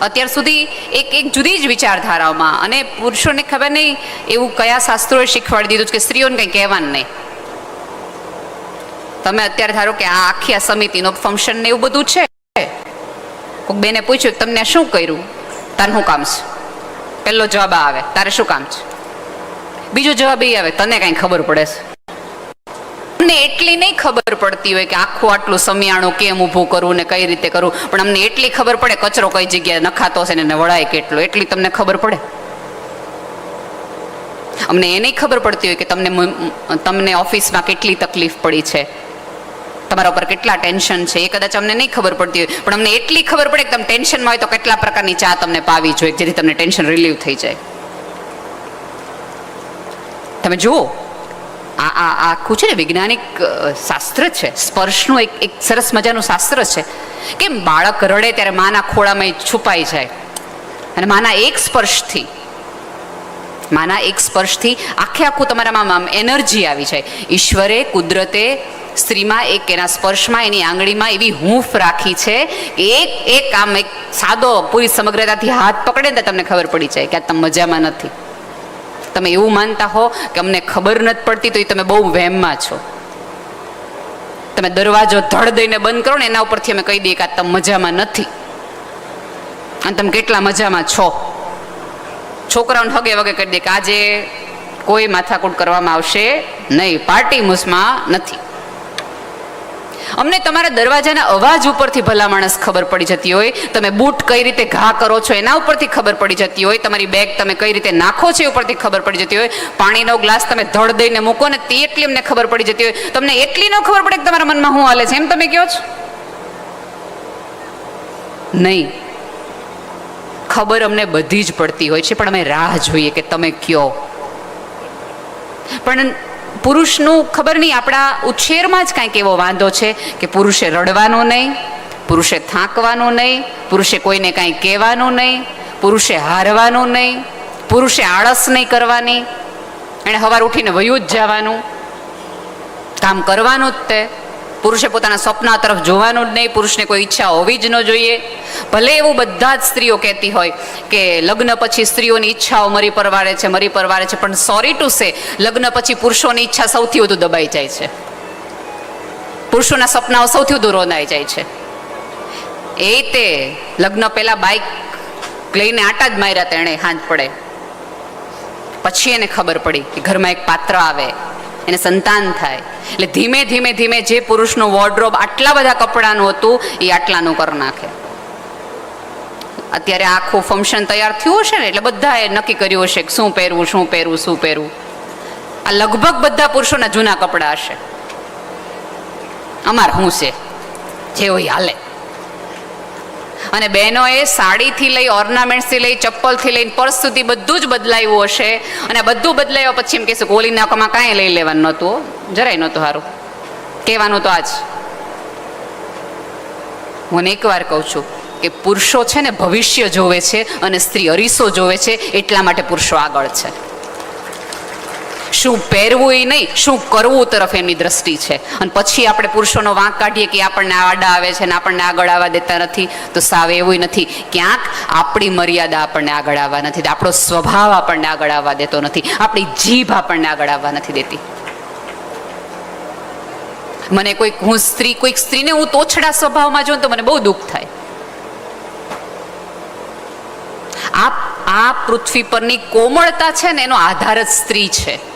અત્યાર સુધી એક એક જુદી જ વિચારધારાઓમાં અને પુરુષોને ખબર નહીં એવું કયા શાસ્ત્રોએ શીખવાડી દીધું કે સ્ત્રીઓને કંઈ કહેવાનું નહીં. તમે અત્યારે ધારો કે આ આખી આ સમિતિનો ફંક્શન ને એવું બધું છે. કોઈક બેને પૂછ્યું, તમને શું કર્યું? તારું શું કામ છે? પહેલો જવાબ આવે, તારે શું કામ છે? બીજો જવાબ એ આવે, તને કાંઈ ખબર પડે છે. અમને એટલી નહીં ખબર પડતી હોય કે આખું આટલું સમિયાણું કેમ ઊભું કરવું ને કઈ રીતે કરવું પણ અમને એટલી ખબર પડે કચરો કઈ જગ્યાએ નખાતો હશે ને વળાય કેટલો, એટલી તમને ખબર પડે. અમને એ નહીં ખબર પડતી હોય કે તમને તમને ઓફિસમાં કેટલી તકલીફ પડી છે. તમારા ઉપર કેટલા ટેન્શન છે, એ કદાચ અમને નહીં ખબર પડતી હોય. પણ અમને એટલી ખબર પડે કે તમે ટેન્શનમાં હોય તો કેટલા પ્રકારની ચા તમને પાવી જોઈએ, જેથી તમને ટેન્શન રિલીવ થઈ જાય. તમે જુઓ આ આ, આખું છે ને વૈજ્ઞાનિક શાસ્ત્ર છે. સ્પર્શનું એક એક સરસ મજાનું શાસ્ત્ર છે. કે બાળક રડે ત્યારે માના ખોળામાં છુપાઈ જાય. અને માના એક સ્પર્શથી, માના એક સ્પર્શથી આખે આખું તમારામાં એનર્જી આવી જાય. ઈશ્વરે કુદરતે સ્ત્રીમાં એક એના સ્પર્શમાં, એની આંગળીમાં એવી હૂંફ રાખી છે એક એક આમ એક સાદો, પૂરી સમગ્રતાથી હાથ પકડે ને તમને ખબર પડી જાય કે આ તમે મજામાં નથી. તમે એવું માનતા હો કે અમને ખબર નથી પડતી, તો એ તમે બહુ વહેમમાં છો. તમે દરવાજો ધડ દઈને બંધ કરો ને એના ઉપરથી અમે કહી દઈએ કે તમે મજામાં નથી. અને તમે કેટલા મજામાં છો. છોકરાઓને હગે વગે કરી દે કે આજે કોઈ માથાકૂટ કરવામાં આવશે નહીં, પાર્ટી મૂસમાં નથી. અમને તમારા દરવાજાના અવાજ ઉપરથી ભલા માણસ ખબર પડી જતી હોય. તમે બૂટ કઈ રીતે ઘા કરો છો એના ઉપરથી ખબર પડી જતી હોય. તમારી બેગ તમે કઈ રીતે નાખો છો એ ઉપરથી ખબર પડી જતી હોય. પાણીનો ગ્લાસ તમે ધડ દઈને મૂકો ને તે એટલી અમને ખબર પડી જતી હોય. તમને એટલી ન ખબર પડે કે તમારા મનમાં શું હાલે છે, એમ તમે કહો છો? નહીં. ખબર અમને બધી જ પડતી હોય છે, પણ અમે રાહ જોઈએ કે તમે કયો. પણ પુરુષનું ખબર નહીં, આપણા ઉછેરમાં જ કાંઈક એવો વાંધો છે કે પુરુષે રડવાનું નહીં, પુરુષે થાંકવાનું નહીં, પુરુષે કોઈને કાંઈ કહેવાનું નહીં, પુરુષે હારવાનું નહીં, પુરુષે આળસ નહીં કરવાની. એણે સવાર ઉઠીને વયું જ જવાનું. કામ કરવાનું જ તે. પુરુષે પોતાના સપના તરફ જોવાનું જ નહીં, પુરુષને કોઈ ઈચ્છા હોવી જ ન જોઈએ. ભલે એવું બધા જ સ્ત્રીઓ કહેતી હોય કે લગ્ન પછી સ્ત્રીઓની ઈચ્છાઓ મરી પરવારે છે, મરી પરવારે છે, પણ સોરી ટુ સે લગ્ન પછી પુરુષોની ઈચ્છા સૌથી વધુ દબાઈ જાય છે. પુરુષોના સપનાઓ સૌથી વધુ રોંધાઈ જાય છે. એ તે લગ્ન પહેલા બાઇક લઈને આટા જ માર્યા તેણે, હાંજ પડે. પછી એને ખબર પડી કે ઘરમાં એક પાત્ર આવે. એને સંતાન થાય. એટલે ધીમે ધીમે ધીમે જે પુરુષનું વોર્ડરોબ આટલા બધા કપડાનું હતું, એ આટલાનું કરી નાખે. અત્યારે આખું ફંક્શન તૈયાર થયું હશે ને, એટલે બધાએ નક્કી કર્યું હશે કે શું પહેરવું શું પહેરવું શું પહેરવું. આ લગભગ બધા પુરુષોના જૂના કપડાં હશે. અમાર શું છે? જે હોય હાલે. અને બહેનોએ સાડીથી લઈ ઓર્નામેન્ટ્સથી લઈ, ચપ્પલથી લઈને પર્સ સુધી બધું જ બદલાયું હશે. અને બધું બદલાયા પછી એમ કહેશું ગોલી નાકામાં કાંઈ લઈ લેવાનું નહોતું જરાય નહોતું સારું. કહેવાનું તો આજ. હું એકવાર કહું છું કે પુરુષો છે ને ભવિષ્ય જોવે છે અને સ્ત્રી અરીસો જોવે છે એટલા માટે પુરુષો આગળ છે. શું પહેરવું એ નહીં, શું કરવું તરફ એમની દ્રષ્ટિ છે. અને પછી આપણે પુરુષોનો વાંક કાઢીએ કે આપણને આડા આવે છે ને આપણને આગળ આવવા દેતા નથી, તો સાવ એવું નથી. ક્યાંક આપણી મર્યાદા આપણને આગળ આવવા નથી આપણો સ્વભાવ આપણને આગળ આવવા દેતો નથી, આપણી જીભ આપણને આગળ આવવા નથી દેતી. મને કોઈક, હું સ્ત્રી, કોઈક સ્ત્રીને હું તોછડા સ્વભાવમાં જોઉં તો મને બહુ દુઃખ થાય. આ આ પૃથ્વી પરની કોમળતા છે ને એનો આધાર જ સ્ત્રી છે.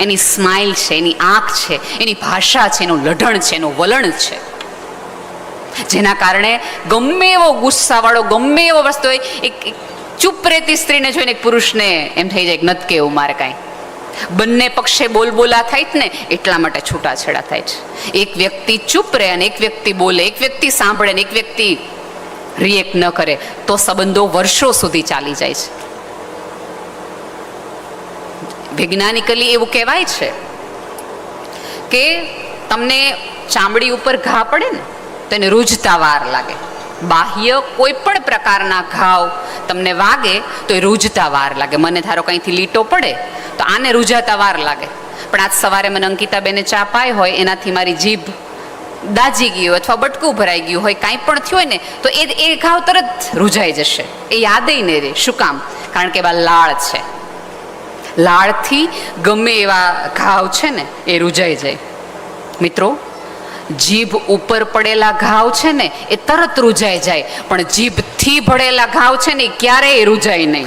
એની સ્માઇલ છે, એની આંખ છે, એની ભાષા છે, એનું લઢણ છે, એનું વલણ છે. જેના કારણે ગમે એવો ગુસ્સાવાળો, ગમે એવો વસ્તુ હોય, એક ચૂપ રહેતી સ્ત્રીને જોઈને એક પુરુષને એમ થઈ જાય નથી કેવું મારે કાંઈ. બંને પક્ષે બોલબોલા થાય જ ને, એટલા માટે છૂટાછેડા થાય છે. એક વ્યક્તિ ચૂપ રહે અને એક વ્યક્તિ બોલે, એક વ્યક્તિ સાંભળે ને એક વ્યક્તિ રિએક્ટ ન કરે, તો સંબંધો વર્ષો સુધી ચાલી જાય છે. વૈજ્ઞાનિકલી એવું કહેવાય છે કે તમને ચામડી ઉપર ઘા પડે ને, તો એને રૂજતા વાર લાગે. બાહ્ય કોઈ પણ પ્રકારના ઘાવ તમને વાગે તો એ રૂજતા વાર લાગે. મને ધારો કંઈથી લીટો પડે, તો આને રૂજાતા વાર લાગે. પણ આજ સવારે મને અંકિતાબેને ચા પાઈ હોય, એનાથી મારી જીભ દાજી ગયું અથવા બટકું ભરાઈ ગયું હોય, કાંઈ પણ થયું હોય ને, તો એ એ ઘાવ તરત રૂજાઈ જશે. એ યાદય નહીં રહે. શું કામ? કારણ કે એવા લાળ છે. લાળથી ગમે એવા ઘાવ છે ને, એ રૂજાઈ જાય. મિત્રો, જીભ ઉપર પડેલા ઘાવ છે ને, એ તરત રૂજાઈ જાય. પણ જીભથી ભળેલા ઘાવ છે ને, એ ક્યારેય રૂજાય નહીં.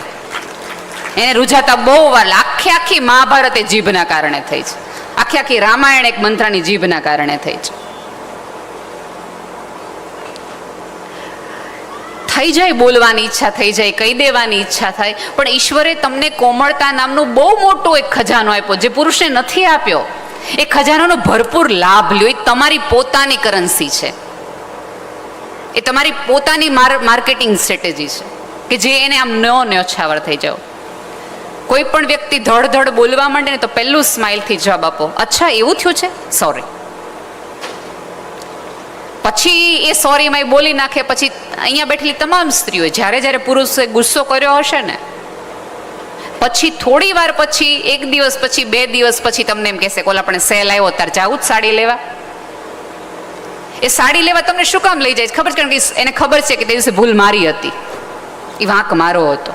એને રૂજાતા બહુ વાર. આખી આખી મહાભારત એ જીભના કારણે થઈ છે. આખી આખી રામાયણ એક મંત્રાની જીભના કારણે થઈ છે. થઈ જાય, બોલવાની ઈચ્છા થઈ જાય, કહી દેવાની ઈચ્છા થાય. પણ ઈશ્વરે તમને કોમળતા નામનો બહુ મોટો એક ખજાનો આપ્યો, જે પુરુષને નથી આપ્યો. એ ખજાનાનો ભરપૂર લાભ લ્યો. એ તમારી પોતાની કરન્સી છે. એ તમારી પોતાની માર્કેટિંગ સ્ટ્રેટેજી છે, કે જે એને આમ ન ન્યોછાવર થઈ જાઓ. કોઈ પણ વ્યક્તિ ધડ ધડ બોલવા માંડે ને તો પહેલું સ્માઇલથી જવાબ આપો. અચ્છા, એવું થયું છે? સોરી પછી એ સોરીમાં બોલી નાખે, પછી અહીંયા બેઠેલી તમામ સ્ત્રીઓ, જ્યારે જ્યારે પુરુષે ગુસ્સો કર્યો હશે ને, પછી થોડી વાર પછી, એક દિવસ પછી, બે દિવસ પછી તમને એમ કહેશે કોલ આપણે સેલ આવ્યો તાર જાવું જ સાડી લેવા. એ સાડી લેવા તમને શું કામ લઈ જાય ખબર છે? કે એને ખબર છે કે તે દિવસે ભૂલ મારી હતી. એ વાંક મારો હતો.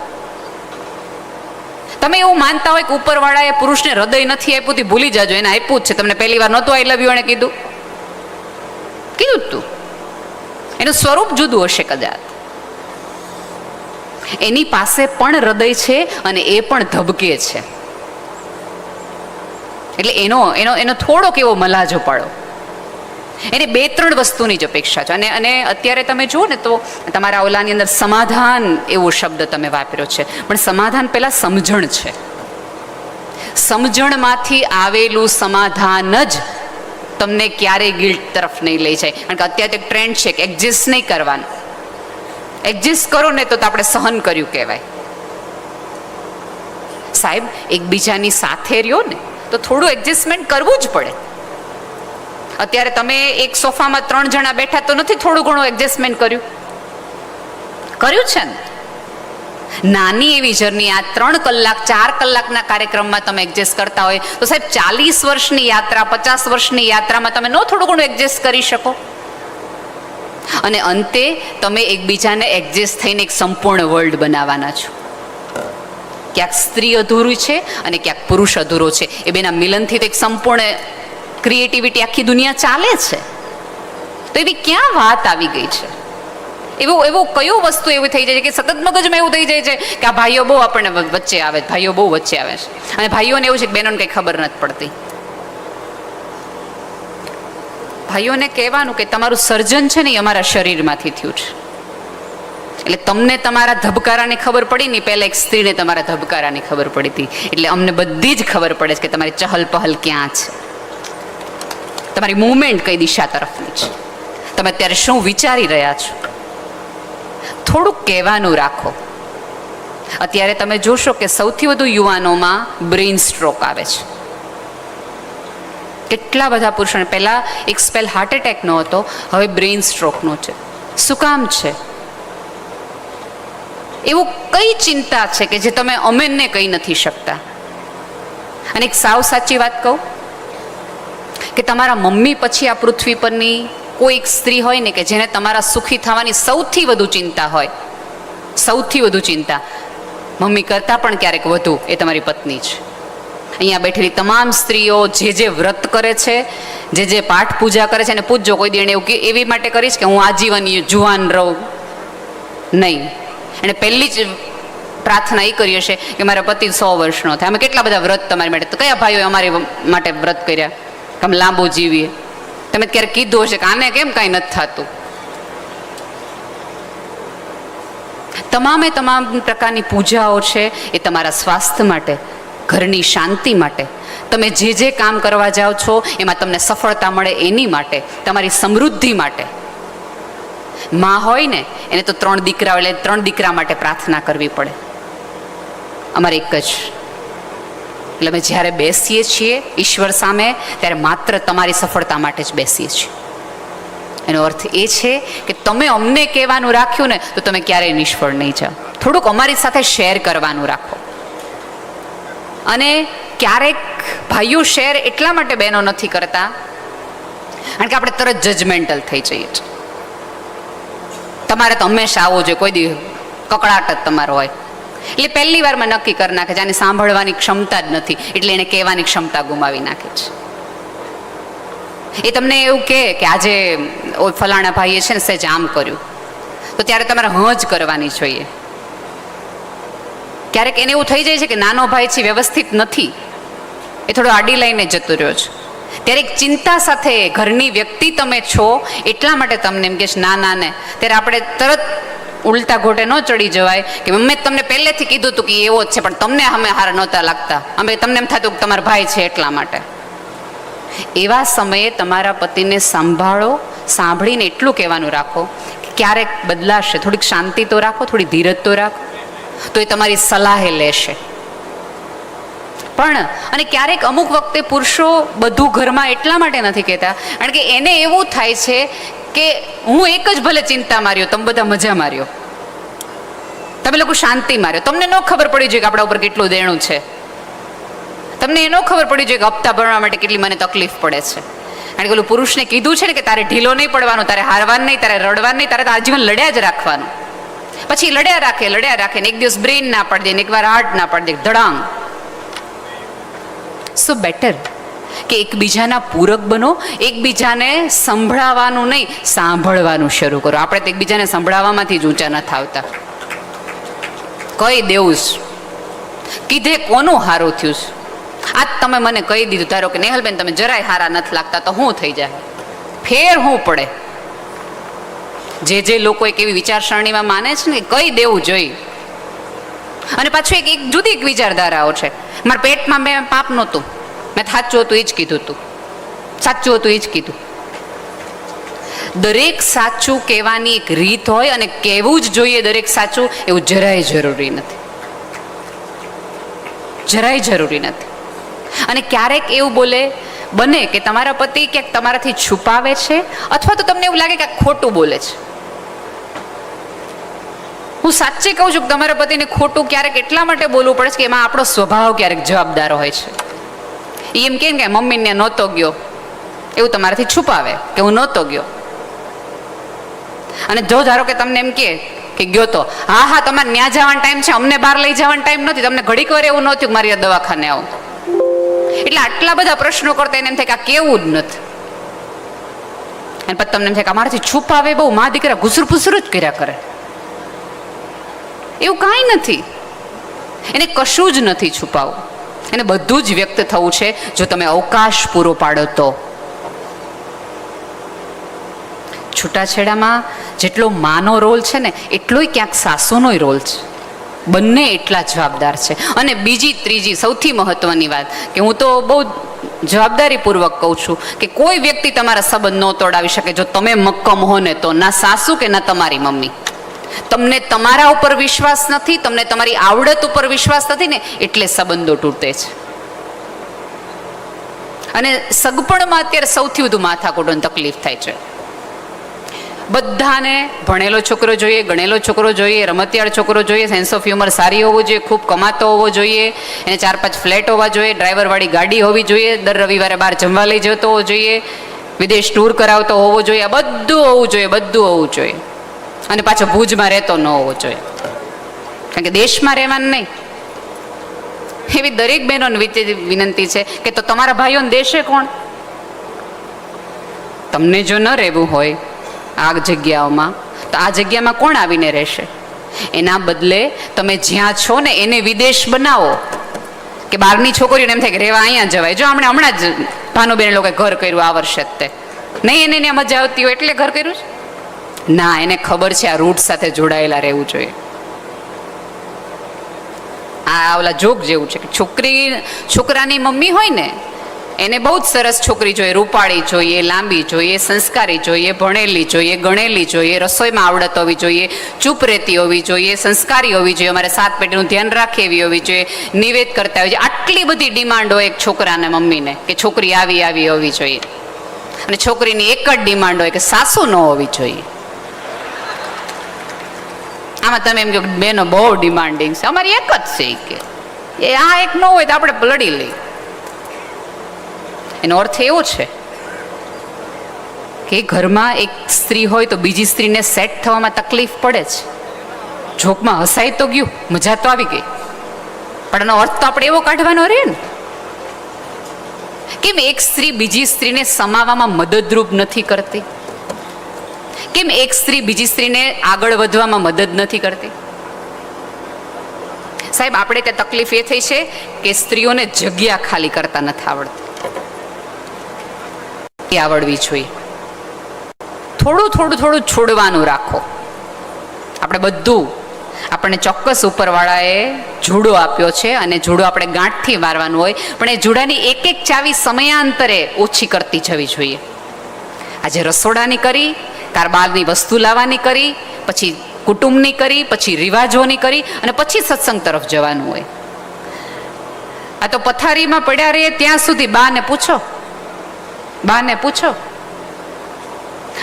તમે એવું માનતા હોય કે ઉપરવાળાએ પુરુષને હૃદય નથી આપ્યું, તે ભૂલી જાજો. એને આપ્યું જ છે. તમને પહેલી વાર નહોતું આઈ લવ એને કીધું. કીધું તું. એનું સ્વરૂપ જુદું હશે કદાચ. એની પાસે પણ હૃદય છે અને એ પણ ધબકે છે. એટલે એનો એનો એનો થોડોક એવો મલાજો પાડો. એને બે, ત્રણ વસ્તુની જ અપેક્ષા છે. અને અને અત્યારે તમે જુઓ ને તો તમારા ઓલાની અંદર સમાધાન એવો શબ્દ તમે વાપર્યો છે. પણ સમાધાન પહેલાં સમજણ છે. સમજણમાંથી આવેલું સમાધાન જ તમને ક્યારેય ગિલ્ટ તરફ નહીં લઈ જાય. કારણ કે અત્યારે એક ટ્રેન્ડ છે કે એક્ઝિસ્ટ નહીં કરવાનું. એક્ઝિસ્ટ કરો ને તો આપણે સહન કર્યું કહેવાય. સાહેબ, એકબીજાની સાથે રહ્યો ને તો થોડું એડજસ્ટમેન્ટ કરવું જ પડે. અત્યારે તમે એક સોફામાં ત્રણ જણા બેઠા તો નથી થોડું ઘણું એડજસ્ટમેન્ટ કર્યું? કર્યું છે ને? નાની એવી જર્ની આ ત્રણ કલાક, ચાર કલાકના કાર્યક્રમમાં તમે એડજસ્ટ કરતા હોય. તો સાહેબ, ચાલીસ વર્ષની યાત્રા, પચાસ વર્ષની યાત્રામાં તમે ન થોડું ઘણું એડજસ્ટ કરી શકો. અને અંતે તમે એકબીજાને એડજસ્ટ થઈને એક સંપૂર્ણ વર્લ્ડ બનાવવાના છો. ક્યાંક સ્ત્રી અધૂરી છે અને ક્યાંક પુરુષ અધૂરો છે. એ બેના મિલનથી તો એક સંપૂર્ણ ક્રિએટિવિટી આખી દુનિયા ચાલે છે. તો એવી ક્યાં વાત આવી ગઈ છે? એવું એવું કયું વસ્તુ એવું થઈ જાય છે કે સતત મગજમાં એવું થઈ જાય છે કે આ ભાઈઓ બહુ આપણને વચ્ચે આવે છે, ભાઈઓ બહુ વચ્ચે આવે છે. અને ભાઈઓને એવું છે કે બહેનોને કંઈ ખબર નથી પડતી. ભાઈઓને કહેવાનું કે તમારું સર્જન છે ને એ અમારા શરીરમાંથી થયું છે. એટલે તમને તમારા ધબકારાની ખબર પડી ને પહેલાં એક સ્ત્રીને તમારા ધબકારાની ખબર પડી હતી. એટલે અમને બધી જ ખબર પડે છે કે તમારી ચહલ પહલ ક્યાં છે. તમારી મૂવમેન્ટ કઈ દિશા તરફની છે. તમે અત્યારે શું વિચારી રહ્યા છો? થોડુંક કહેવાનું રાખો. અત્યારે તમે જોશો કે સૌથી વધુ યુવાનોમાં બ્રેઇન સ્ટ્રોક આવે છે. કેટલા બધા પુરુષોને પહેલાં એક સ્પેલ હાર્ટ એટેકનો હતો, હવે બ્રેઇન સ્ટ્રોકનો છે. શું કામ છે? એવું કઈ ચિંતા છે કે જે તમે અમેનને કહી નથી શકતા? અને એક સાવ સાચી વાત કહું? કે તમારા મમ્મી પછી આ પૃથ્વી પરની કોઈ એક સ્ત્રી હોય ને કે જેને તમારા સુખી થવાની સૌથી વધુ ચિંતા હોય. સૌથી વધુ ચિંતા. મમ્મી કરતાં પણ ક્યારેક વધુ એ તમારી પત્ની છે અહીંયા બેઠેલી તમામ સ્ત્રીઓ જે જે વ્રત કરે છે, જે જે પાઠ પૂજા કરે છે અને પૂજજો, કોઈ દી એવું કે, એવી માટે કરીશ કે હું આજીવન જુવાન રહું. નહીં. એણે પહેલી જ પ્રાર્થના એ કરી હશે કે મારા પતિ સો વર્ષનો થાય. અમે કેટલા બધા વ્રત તમારી માટે, તો કયા ભાઈઓ અમારી માટે વ્રત કર્યા? કે અમે લાંબુ જીવીએ? તમે ક્યારેક કીધું હશે કે આને કેમ કાંઈ નથી થતું? તમામે તમામ પ્રકારની પૂજાઓ છે એ તમારા સ્વાસ્થ્ય માટે, ઘરની શાંતિ માટે. તમે જે જે કામ કરવા જાઓ છો, એમાં તમને સફળતા મળે એની માટે, તમારી સમૃદ્ધિ માટે. માં હોય ને, એને તો ત્રણ દીકરા એટલે ત્રણ દીકરા માટે પ્રાર્થના કરવી પડે. અમારે એક જ એટલે અમે જ્યારે બેસીએ છીએ ઈશ્વર સામે, ત્યારે માત્ર તમારી સફળતા માટે જ બેસીએ છીએ. એનો અર્થ એ છે કે તમે અમને કહેવાનું રાખ્યું ને, તો તમે ક્યારેય નિષ્ફળ નહીં જાઓ. થોડુંક અમારી સાથે શેર કરવાનું રાખો. અને ક્યારેક ભાઈઓ શેર એટલા માટે બહેનો નથી કરતા, કારણ કે આપણે તરત જજમેન્ટલ થઈ જઈએ છીએ. તમારે તો હંમેશા આવવો જોઈએ, કોઈ દી કકડાટ જ તમારો હોય. એટલે પહેલી વારમાં નક્કી કરી નાખે છે, આને સાંભળવાની ક્ષમતા જ નથી. એટલે એને કહેવાની ક્ષમતા ગુમાવી નાખે છે. એ તમને એવું કહે કે આજે ફલાણા ભાઈએ છે ને સહેજ આમ કર્યું. તો ત્યારે તમારે હ કરવાની જોઈએ. ક્યારેક એને એવું થઈ જાય છે કે નાનો ભાઈ છે, વ્યવસ્થિત નથી. એ થોડો આડી લઈને જતો રહ્યો છે. ત્યારે એક ચિંતા સાથે ઘરની વ્યક્તિ તમે છો, એટલા માટે તમને એમ કે ના ના, ને. ત્યારે આપણે તરત ઉલટા ઘોટે ન ચડી જવાય કે મેં તમને પહેલેથી કીધું હતું કે એવો જ છે, પણ તમને અમે હાર નહોતા લાગતા. અમે તમને એમ થતું કે તમારો ભાઈ છે એટલા માટે. એવા સમયે તમારા પતિને સંભાળો, સાંભળીને એટલું કહેવાનું રાખો કે ક્યારેક બદલાશે. થોડીક શાંતિ તો રાખો, થોડી ધીરજ તો રાખો. તો એ તમારી સલાહે લેશે. પણ, અને ક્યારેક અમુક વખતે પુરુષો બધું ઘરમાં એટલા માટે નથી કહેતા. કારણ કે એને એવું થાય છે કે હું એક જ ભલે ચિંતા માર્યો, તમે બધા મજા માર્યો. તમે લોકો શાંતિ માર્યો. તમને ન ખબર પડી જોઈએ કે આપણા ઉપર કેટલું દેણું છે. તમને એનો ખબર પડી જોઈએ કે હપ્તા ભરવા માટે કેટલી મને તકલીફ પડે છે. કે ઓલું પુરુષને કીધું છે ને કે તારે ઢીલો નહીં પડવાનું, તારે હારવાનું નહીં, તારે રડવાનું નહીં, તારે તો આજીવન લડ્યા જ રાખવાનું. પછી લડ્યા રાખે લડ્યા રાખે ને એક દિવસ બ્રેઇન ના પાડી દે ને એકવાર હાર્ટ ના પાડી દે, ધડાંગ. સો બેટર કે એકબીજાના પૂરક બનો, એકબીજાને સંભળાવવાનું નહીં, સાંભળવાનું શરૂ કરો. આપણે તો એકબીજાને સંભળાવવામાંથી જ ઊંચા નથી આવતા. કહી દેવું કીધે કોનું હારું થયું આજ તમે મને કહી દીધું, ધારો કે નેહલબેન, તમે જરાય હારા નથી લાગતા, તો હું થઈ જાય? ફેર હું પડે? જે જે લોકો એક એવી વિચારસરણીમાં માને છે ને, કહી દેવું જોઈએ. અને પાછું એક એક જુદી એક વિચારધારાઓ છે. મારા પેટમાં મેં પાપ નહોતું. મેં સાચું હતું એ જ કીધું હતું સાચું હતું એ જ કીધું. દરેક સાચું કહેવાની એક રીત હોય અને કહેવું જ જોઈએ દરેક સાચું, એવું જરાય જરૂરી નથી. જરાય જરૂરી નથી. અને ક્યારેક એવું બોલે, બને કે તમારા પતિ ક્યાંક તમારાથી છુપાવે છે? અથવા તો તમને એવું લાગે કે ખોટું બોલે છે. હું સાચે કહું છું કે તમારા પતિને ખોટું ક્યારેક એટલા માટે બોલવું પડે છે કે એમાં આપણો સ્વભાવ ક્યારેક જવાબદાર હોય છે. એમ કે કે મમ્મીને નહોતો ગયો. એવું તમારાથી છુપાવે કે હું નહોતો ગયો. અને જો ધારો કે તમને એમ કે કે ગયો તો, હા હા, તમારે ન્યા જવાનો ટાઈમ છે, અમને બહાર લઈ જવાનો ટાઈમ નથી તમને ઘડીક વાર એવું નહોતું મારી દવાખાને આવું. એટલે આટલા બધા પ્રશ્નો કરતા એને એમ થાય કે આ કેવું જ નથી. અને પછી તમને એમ થાય કે અમારાથી છુપાવે બહુ મા દીકરા ઘુસર જ કર્યા કરે. એવું કાંઈ નથી. એને કશું જ નથી છુપાવવું. એને બધું જ વ્યક્ત થવું છે જો તમે અવકાશ પૂરો પાડો તો. છૂટાછેડામાં જેટલો માનો રોલ છે ને, એટલોય ક્યાંક સાસુનોય રોલ છે. બંને એટલા જવાબદાર છે. અને બીજી, ત્રીજી, સૌથી મહત્વની વાત કે હું તો બહુ જવાબદારીપૂર્વક કહું છું કે કોઈ વ્યક્તિ તમારા સંબંધ ન તોડાવી શકે જો તમે મક્કમ હો ને તો, ના સાસુ કે ના તમારી મમ્મી. તમને તમારા ઉપર વિશ્વાસ નથી, તમને તમારી આવડત ઉપર વિશ્વાસ નથી ને, એટલે સંબંધો તૂટે છે. અને સગપણમાં અત્યારે સૌથી વધુ માથાકૂટોની તકલીફ થાય છે. બધાને ભણેલો છોકરો જોઈએ, ગણેલો છોકરો જોઈએ, રમતિયાળ છોકરો જોઈએ સેન્સ ઓફ હ્યુમર સારી હોવો જોઈએ, ખૂબ કમાતો હોવો જોઈએ, એને ચાર પાંચ ફ્લેટ હોવા જોઈએ, ડ્રાઈવરવાળી ગાડી હોવી જોઈએ, દર રવિવારે બહાર જમવા લઈ જતો હોવો જોઈએ, વિદેશ ટૂર કરાવતો હોવો જોઈએ બધું હોવું જોઈએ, બધું હોવું જોઈએ. અને પાછો ભુજમાં રહેતો ન હોવો જોઈએ. કારણ કે દેશમાં રહેવાનું નહીં. એવી દરેક બહેનોને વિનંતી છે કે તો તમારા ભાઈઓને દેશે કોણ? તમને જો ન રહેવું હોય આ જગ્યાઓમાં, તો આ જગ્યામાં કોણ આવીને રહેશે? એના બદલે તમે જ્યાં છો ને એને વિદેશ બનાવો. કે બહારની છોકરીઓને એમ થાય કે રહેવા અહીંયા જવાય. જો આપણે હમણાં જ ભાનુબેન લોકોએ ઘર કર્યું આ વર્ષે તે. નહીં, એને મજા આવતી હોય એટલે ઘર કર્યું છે? ના, એને ખબર છે આ રૂટ સાથે જોડાયેલા રહેવું જોઈએ. આ ઓલા જોક જેવું છે કે છોકરી, છોકરાની મમ્મી હોય ને, એને બહુ જ સરસ છોકરી જોઈએ, રૂપાળી જોઈએ, લાંબી જોઈએ, સંસ્કારી જોઈએ, ભણેલી જોઈએ, ગણેલી જોઈએ, રસોઈમાં આવડત હોવી જોઈએ, ચૂપ રહેતી હોવી જોઈએ, સંસ્કારી હોવી જોઈએ, અમારે સાત પેટીનું ધ્યાન રાખે એવી હોવી જોઈએ, નિવેદ કરતા હોય છે આટલી બધી ડિમાન્ડ હોય એક છોકરાને, મમ્મીને, કે છોકરી આવી આવી હોવી જોઈએ. અને છોકરીની એક જ ડિમાન્ડ હોય કે સાસુ ન હોવી જોઈએ. આમાં તમે એમ કહો બેનો બહુ ડિમાન્ડિંગ છે. અમારી એક જ છે કે. એ આ એક ન હોય તો આપણે લડી લઈએ. એનો અર્થ એવો છે કે ઘરમાં એક સ્ત્રી હોય તો બીજી સ્ત્રીને સેટ થવામાં તકલીફ પડે છે. જોકમાં હસાઈ તો ગયું, મજા તો આવી ગઈ. પણ એનો અર્થ તો આપણે એવો કાઢવાનો રહે ને. કેમ એક સ્ત્રી બીજી સ્ત્રીને સમાવવામાં મદદરૂપ નથી કરતી? કેમ એક સ્ત્રી બીજી સ્ત્રીને આગળ વધવામાં મદદ નથી કરતી? સાહેબ, આપણે તે તકલીફ એ થઈ છે કે સ્ત્રીઓને જગ્યા ખાલી કરતા નથી આવડતી. એ આવડવી જોઈએ. થોડું થોડું થોડું છોડવાનું રાખો. આપણે બધું આપણને ચોક્કસ ઉપરવાળાએ જુડો આપ્યો છે અને જુડો આપણે ગાંઠથી મારવાનું હોય, પણ એ જુડાની એક એક ચાવી સમયાંતરે ઓછી કરતી જવી જોઈએ. આજે રસોડાની કરી કારબારની વસ્તુ લાવવાની કરી, પછી કુટુંબની કરી, પછી રિવાજોની કરી અને પછી સત્સંગ તરફ જવાનું હોય. આ તો પથારીમાં પડ્યા રહીએ ત્યાં સુધી બાને પૂછો. બાને પૂછો.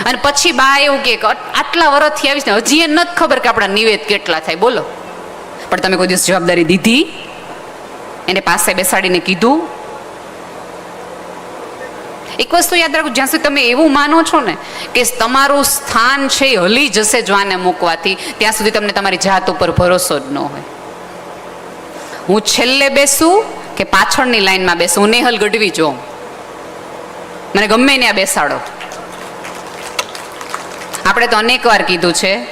અને પછી બા એવું કે આટલા વર્ષથી આવીશ ને, હજી એ નથી ખબર કે આપણા નિવેદ કેટલા થાય. બોલો. પણ તમે કોઈ દિવસ જવાબદારી દીધી? એને પાસે બેસાડીને કીધું? એક વસ્તુ યાદ રાખો, જ્યાં સુધી તમે એવું માનો છો ને કે તમારું સ્થાન છે એ હલી જશે જો મૂકવાથી, ત્યાં સુધી તમને તમારી જાત ઉપર ભરોસો જ ન હોય. હું છેલ્લે બેસું કે પાછળની લાઈનમાં બેસું? હું નેહલ ગઢવી જોઉં મને ગમે ત્યાં બેસાડો. આપણે તો અનેક વાર કીધું છે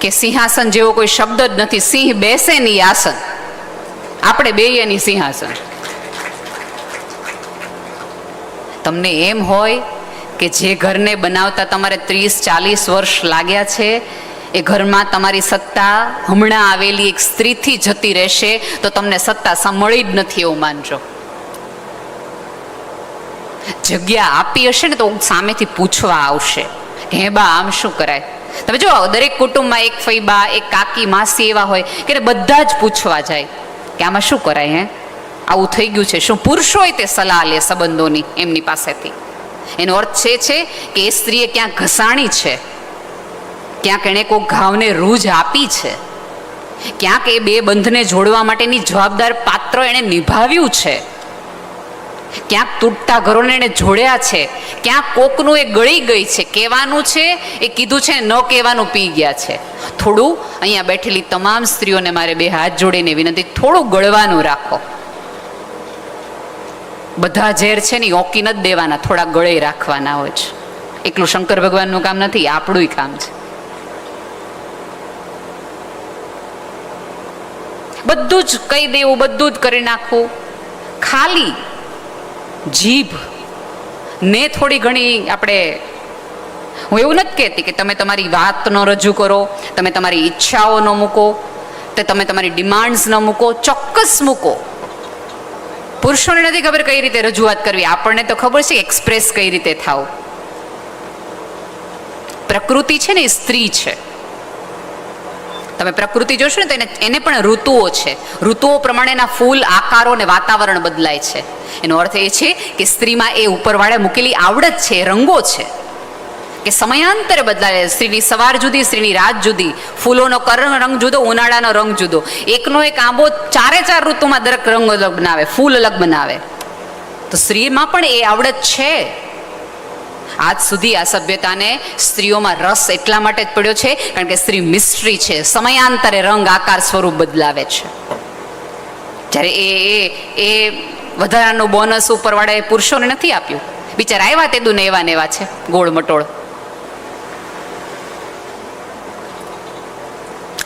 કે સિંહાસન જેવો કોઈ શબ્દ જ નથી. સિંહ બેસે ની આસન. આપણે બે એની સિંહાસન. તમને એમ હોય કે જે ઘરને બનાવતા તમારે ત્રીસ, ચાલીસ વર્ષ લાગ્યા છે, એ ઘરમાં તમારી સત્તા હમણાં આવેલી એક સ્ત્રીથી જતી રહેશે, તો તમને સત્તા સાંભળી જ નથી એવું માનજો. જગ્યા આપી હશે ને તો સામેથી પૂછવા આવશે. હે બા, આમ શું કરાય? તમે જો દરેક કુટુંબમાં એક ફઈબા એક કાકી, માસી એવા હોય કે બધા જ પૂછવા જાય કે આમાં શું કરાય, હે? આવું થઈ ગયું છે. શું પુરુષોય તે સલાહ લે સંબંધોની એમની પાસેથી? એનો અર્થ છે છે કે એ સ્ત્રીએ ક્યાંક ઘસાણી છે. ક્યાંક એણે કોઈ ઘાવને રૂજ આપી છે. ક્યાંક એ બે બંધને જોડવા માટેની જવાબદાર પાત્ર એણે નિભાવ્યું છે. ક્યાંક તૂટતા ઘરોને એણે જોડ્યા છે. ક્યાંક કોકનું એ ગળી ગઈ છે. કહેવાનું છે, એ કીધું છે, ન કહેવાનું પી ગયા છે. થોડું અહીંયા બેઠેલી તમામ સ્ત્રીઓને મારે બે હાથ જોડીને વિનંતી, થોડું ગળવાનું રાખો. બધા ઝેર છે ને ઓકી નથી દેવાના, થોડા ગળે રાખવાના હોય છે. એકલું શંકર ભગવાનનું કામ નથી આપણું કામ છે. બધું જ કહી દેવું, બધું જ કરી નાખવું. ખાલી જીભ. ને થોડી ઘણી આપણે, હું એવું નથી કહેતી કે તમે તમારી વાતનો રજૂ કરો, તમે તમારી ઈચ્છાઓ ન મૂકો, તે તમે તમારી ડિમાન્ડ્સ ન મૂકો, ચોક્કસ મૂકો. પુરુષોને નથી ખબર કઈ રીતે રજૂઆત કરવી. આપણને તો ખબર છે એક્સપ્રેસ કઈ રીતે થાવ. પ્રકૃતિ છે ને એ સ્ત્રી છે. તમે પ્રકૃતિ જોશો ને તો એને એને પણ ઋતુઓ છે. ઋતુઓ પ્રમાણેના ફૂલ, આકારો અને વાતાવરણ બદલાય છે. એનો અર્થ એ છે કે સ્ત્રીમાં એ ઉપરવાળે મૂકેલી આવડત છે રંગો છે. કે સમયાંતરે બદલાય. સ્ત્રીની સવાર જુદી, સ્ત્રીની રાત જુદી. ફૂલોનો કરણ રંગ જુદો, ઉનાળાનો રંગ જુદો. એકનો એક આંબો ચારે ચાર ઋતુમાં દરેક રંગ અલગ બનાવે, ફૂલ અલગ બનાવે. તો સ્ત્રીમાં પણ એ આવડત છે. આજ સુધી આ સભ્યતાને સ્ત્રીઓમાં રસ એટલા માટે જ પડ્યો છે, કારણ કે સ્ત્રી મિસ્ટ્રી છે. સમયાંતરે રંગ આકાર સ્વરૂપ બદલાવે છે. જ્યારે એ એ એ વધારાનું બોનસ ઉપરવાળાએ પુરુષોને નથી આપ્યું. બિચારા આવ્યા તે દુને એવા ને એવા છે, ગોળ મટોળ.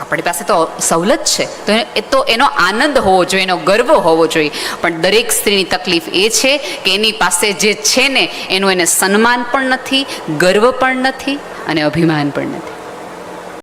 આપણી પાસે તો સવલત છે. તો એ તો એનો આનંદ હોવો જોઈએ, એનો ગર્વ હોવો જોઈએ. પણ દરેક સ્ત્રીની તકલીફ એ છે કે એની પાસે જે છે ને, એનું એને સન્માન પણ નથી, ગર્વ પણ નથી અને અભિમાન પણ નથી.